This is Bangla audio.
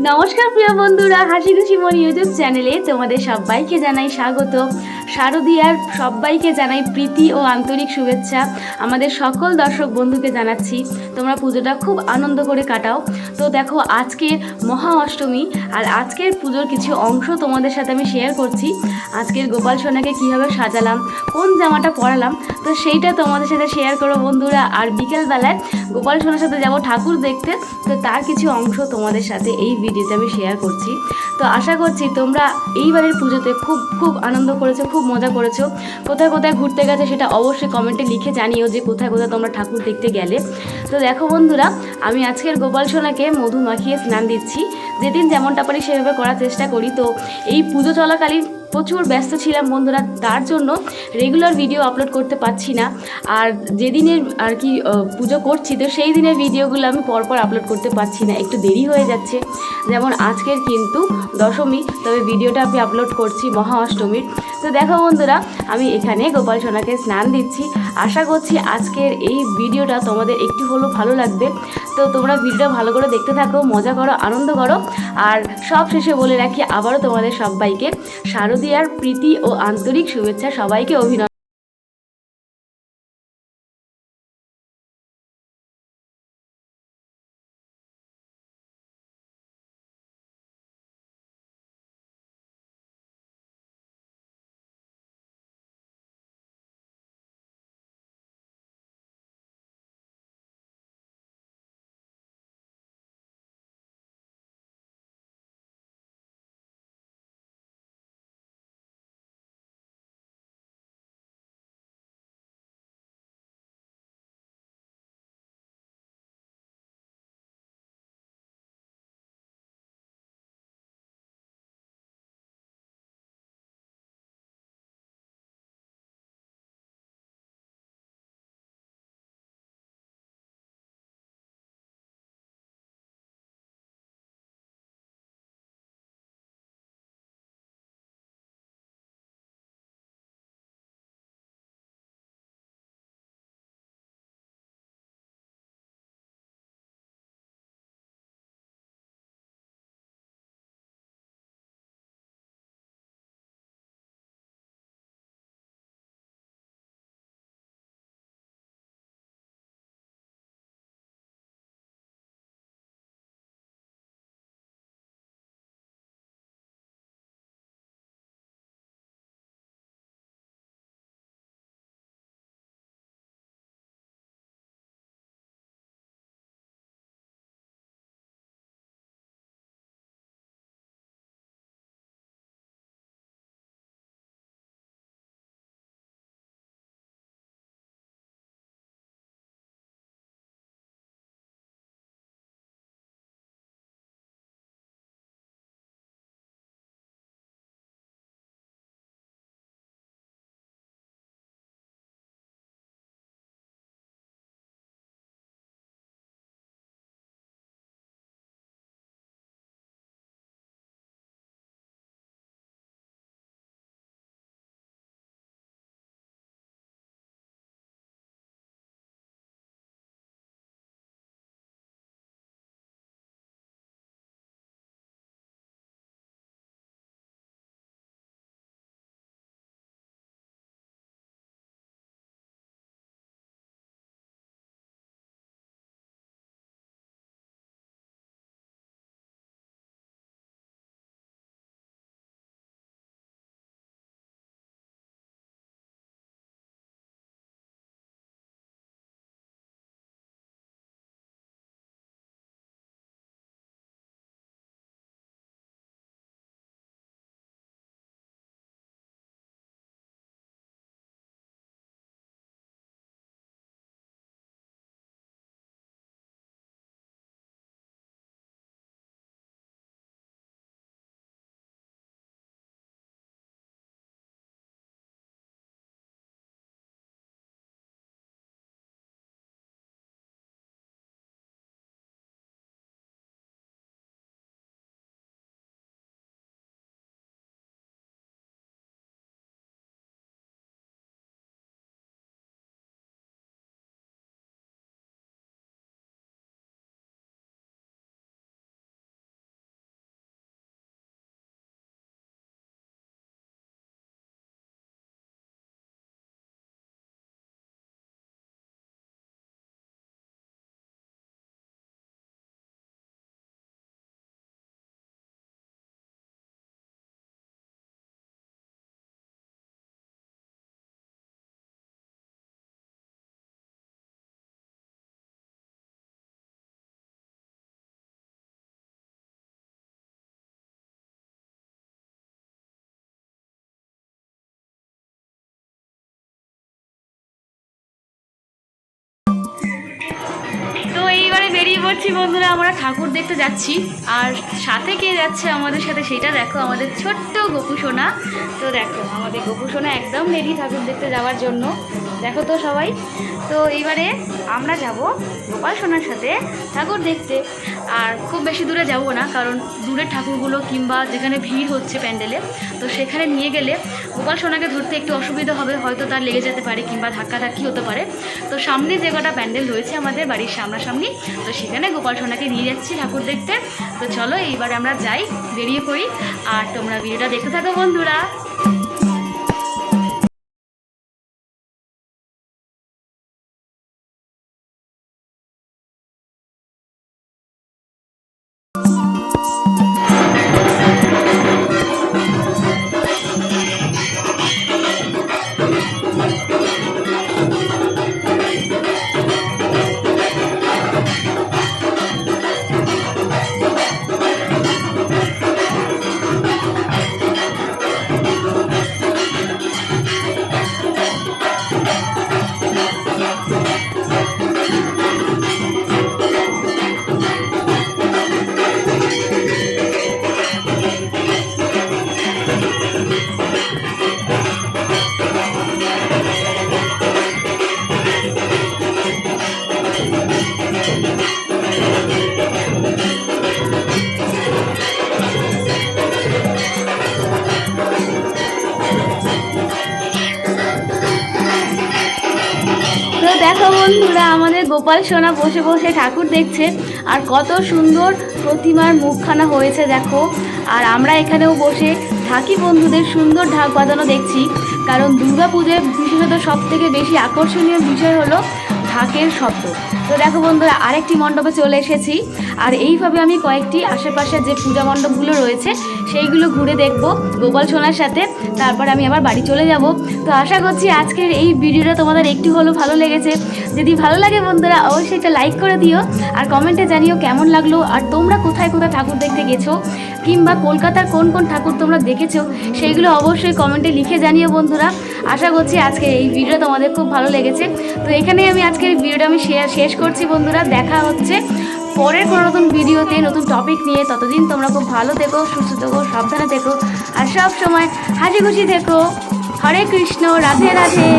নমস্কার প্রিয় বন্ধুরা হাসি খুশি মন ইউটিউব চ্যানেলে তোমাদের সবাইকে জানাই স্বাগত। শারদীয়ার সবাইকে জানাই প্রীতি ও আন্তরিক শুভেচ্ছা। আমাদের সকল দর্শক বন্ধুকে জানাচ্ছি, তোমরা পুজোটা খুব আনন্দ করে কাটাও। তো দেখো আজকে মহা অষ্টমী, আর আজকের পুজোর কিছু অংশ তোমাদের সাথে আমি শেয়ার করছি। আজকের গোপাল সোনাকে কীভাবে সাজালাম, কোন জামাটা পরালাম, তো সেইটা তোমাদের সাথে শেয়ার করো বন্ধুরা। আর বিকেলবেলায় গোপাল সোনার সাথে যাব ঠাকুর দেখতে, তো তার কিছু অংশ তোমাদের সাথে এই ভিডিওতে আমি শেয়ার করছি। তো আশা করছি তোমরা এইবারের পুজোতে খুব খুব আনন্দ করেছ খুব মজা করেছ। কোথায় কোথায় ঘুরতে গেছে সেটা অবশ্যই কমেন্টে লিখে জানিও যে কোথায় কোথায় তোমরা ঠাকুর দেখতে গেলে। তো দেখো বন্ধুরা, আমি আজকের গোপাল সোনাকে মধু মাখিয়ে স্নান দিচ্ছি। যেদিন যেমনটা পারি সেভাবে করার চেষ্টা করি। তো এই পুজো চলাকালীন প্রচুর ব্যস্ত ছিলাম বন্ধুরা, তার জন্য রেগুলার ভিডিও আপলোড করতে পারছি না। আর যেদিনের আর কি পুজো করছি, তো সেই দিনের ভিডিওগুলো আমি পরপর আপলোড করতে পারছি না। একটু দেরি হয়ে যাচ্ছে। যেমন আজকের কিন্তু দশমী, তবে ভিডিওটা আমি আপলোড করছি মহা অষ্টমীর। তো দেখো বন্ধুরা, আমি এখানে গোপাল সোনাকে স্নান দিচ্ছি। আশা করছি আজকের এই ভিডিওটা তোমাদের একটু হলেও ভালো লাগবে। তো তোমরা ভিডিওটা ভালো করে দেখতে থাকো, মজা করো, আনন্দ করো। আর সব শেষে বলে রাখি, আবারও তোমাদের সবাইকে শারদীয়ার প্রীতি ও আন্তরিক শুভেচ্ছা, সবাইকে অভিনন্দন। করছি বন্ধুরা, আমরা ঠাকুর দেখতে যাচ্ছি। আর সাথে কে যাচ্ছে আমাদের সাথে সেটা দেখো, আমাদের ছোট্ট গোপু সোনা। তো দেখো, আমাদের গোপু সোনা একদম রেডি ঠাকুর দেখতে যাওয়ার জন্য। দেখো তো সবাই। তো এইবারে আমরা যাব গোপাল সোনার সাথে ঠাকুর দেখতে। আর খুব বেশি দূরে যাব না, কারণ দূরের ঠাকুরগুলো কিংবা যেখানে ভিড় হচ্ছে প্যান্ডেলে, তো সেখানে নিয়ে গেলে গোপাল সোনাকে ধরতে একটু অসুবিধা হবে, হয়তো তার লেগে যেতে পারে কিংবা ধাক্কাধাক্কি হতে পারে। তো সামনে যে কটা প্যান্ডেল রয়েছে আমাদের বাড়ির সামনাসামনি, তো সেখানে গোপাল সোনাকে নিয়ে যাচ্ছি ঠাকুর দেখতে। তো চলো এইবার আমরা যাই, বেরিয়ে পড়ি। আর তোমরা ভিডিওটা দেখতে থাকো বন্ধুরা। বন্ধুরা, আমাদের গোপাল সোনা বসে বসে ঠাকুর দেখছে আর কত সুন্দর প্রতিমার মুখখানা হয়েছে, দেখো। আর আমরা এখানেও বসে ঢাকি বন্ধুদের সুন্দর ঢাক বাজানো দেখছি। কারণ দুর্গাপুজোয় বিশেষত সব থেকে বেশি আকর্ষণীয় বিষয় হলো ঢাকের শব্দ। তো দেখো বন্ধুরা, আরেকটি মণ্ডপে চলে এসেছি। আর এইভাবে আমি কয়েকটি আশেপাশে যে পূজা মণ্ডপগুলো রয়েছে, সেইগুলো ঘুরে দেখব, গোপাল সোনার সাথে। তারপর আমি আবার বাড়ি চলে যাব। তো আশা করছি আজকের এই ভিডিওটা তোমাদের একটু হলেও ভালো লেগেছে। যদি ভালো লাগে বন্ধুরা, অবশ্যই একটা লাইক করে দিও। আর কমেন্টে জানিও কেমন লাগল, আর তোমরা কোথায় কোথায় ঠাকুর দেখতে গেছো, কিংবা কলকাতার কোন কোন ঠাকুর তোমরা দেখেছ, সেইগুলো অবশ্যই কমেন্টে লিখে জানিও বন্ধুরা। আশা করছি আজকে এই ভিডিও তোমাদের খুব ভালো লেগেছে। তো এখানেই আমি আজকের ভিডিওটা আমি শেয়ার শেষ করছি বন্ধুরা, দেখা হচ্ছে পরের কোনো নতুন ভিডিওতে, নতুন টপিক নিয়ে ততদিন তোমরা খুব ভালো থেকো, সুস্থ থেকো, সাবধানে থেকো, আর সব সময় হাসি খুশি থেকো হরে কৃষ্ণ, রাধে রাধে